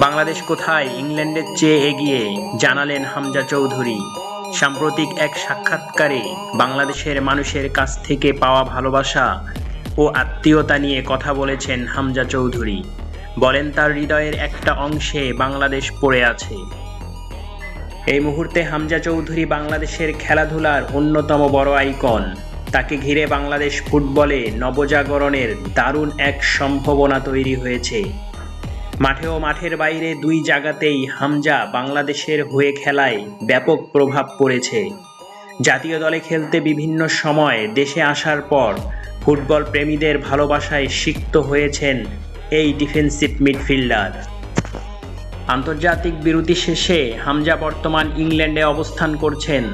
বাংলাদেশ কোথায়? ইংল্যান্ডের চেয়ে এগিয়ে জানালেন হামজা চৌধুরী। সাম্প্রতিক এক সাক্ষাৎকারে বাংলাদেশের মানুষের কাছ থেকে পাওয়া ভালোবাসা ও আত্মীয়তা নিয়ে কথা বলেছেন হামজা চৌধুরী। বলেন, তার হৃদয়ের একটা অংশে বাংলাদেশ পড়ে আছে। এই মুহূর্তে হামজা চৌধুরী বাংলাদেশের খেলাধুলার অন্যতম বড় আইকন। তাকে ঘিরে বাংলাদেশ ফুটবলে নবজাগরণের দারুণ এক সম্ভাবনা তৈরি হয়েছে। মাঠে ও মাঠের বাইরে দুই জায়গাতেই হামজা বাংলাদেশের হয়ে খেলায় ব্যাপক প্রভাব পড়েছে। জাতীয় দলে খেলতে বিভিন্ন সময় দেশে আসার পর ফুটবল প্রেমীদের ভালোবাসায় সিক্ত হয়েছেন এই ডিফেন্সিভ মিডফিল্ডার। আন্তর্জাতিক বিরতি শেষে হামজা বর্তমান ইংল্যান্ডে অবস্থান করছেন।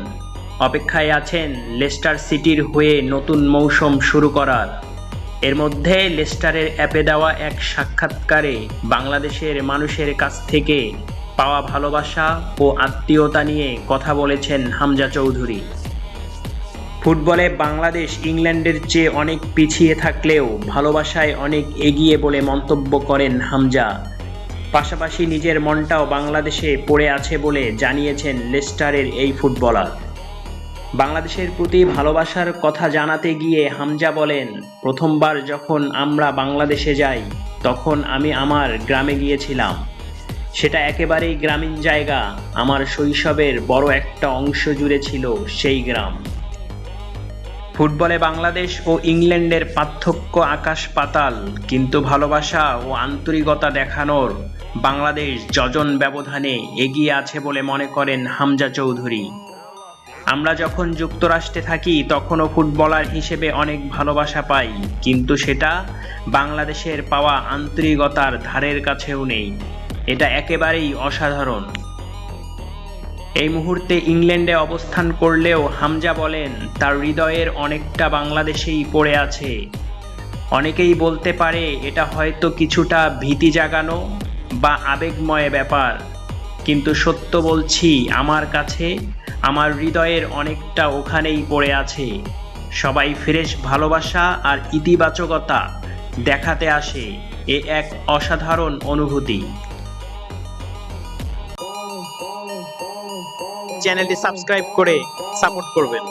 অপেক্ষায় আছেন লেস্টার সিটির হয়ে নতুন মৌসুম শুরু করার। এর মধ্যে লেস্টারের অ্যাপে দেওয়া এক সাক্ষাৎকারে বাংলাদেশের মানুষের কাছ থেকে পাওয়া ভালোবাসা ও আত্মীয়তা নিয়ে কথা বলেছেন হামজা চৌধুরী। ফুটবলে বাংলাদেশ ইংল্যান্ডের চেয়ে অনেক পিছিয়ে থাকলেও ভালোবাসায় অনেক এগিয়ে বলে মন্তব্য করেন হামজা। পাশাপাশি নিজের মনটাও বাংলাদেশে পড়ে আছে বলে জানিয়েছেন লেস্টারের এই ফুটবলার। বাংলাদেশের প্রতি ভালোবাসার কথা জানাতে গিয়ে হামজা বলেন, প্রথমবার যখন আমরা বাংলাদেশে যাই, তখন আমি আমার গ্রামে গিয়েছিলাম। সেটা একেবারেই গ্রামীণ জায়গা, আমার শৈশবের বড় একটা অংশ জুড়ে ছিল সেই গ্রাম। ফুটবলে বাংলাদেশ ও ইংল্যান্ডের পার্থক্য আকাশ পাতাল, কিন্তু ভালোবাসা ও আন্তরিকতা দেখানোর বাংলাদেশ যজন ব্যবধানে এগিয়ে আছে বলে মনে করেন হামজা চৌধুরী। আমরা যখন যুক্তরাষ্ট্রে থাকি, তখনও ফুটবলার হিসেবে অনেক ভালোবাসা পাই, কিন্তু সেটা বাংলাদেশের পাওয়া আন্তরিকতার ধারের কাছেও নেই। এটা একেবারেই অসাধারণ। এই মুহূর্তে ইংল্যান্ডে অবস্থান করলেও হামজা বলেন, তার হৃদয়ের অনেকটা বাংলাদেশেই পড়ে আছে। অনেকেই বলতে পারে, এটা হয়তো কিছুটা ভীতি জাগানো বা আবেগময় ব্যাপার। কিন্তু সত্য বলছি, আমার কাছে আমার হৃদয়ের অনেকটা ওখানেই পড়ে আছে। সবাই ফ্রেশ ভালোবাসা আর ইতিবাচকতা দেখাতে আসে, এ এক অসাধারণ অনুভূতি। চ্যানেলটি সাবস্ক্রাইব করে সাপোর্ট করবেন।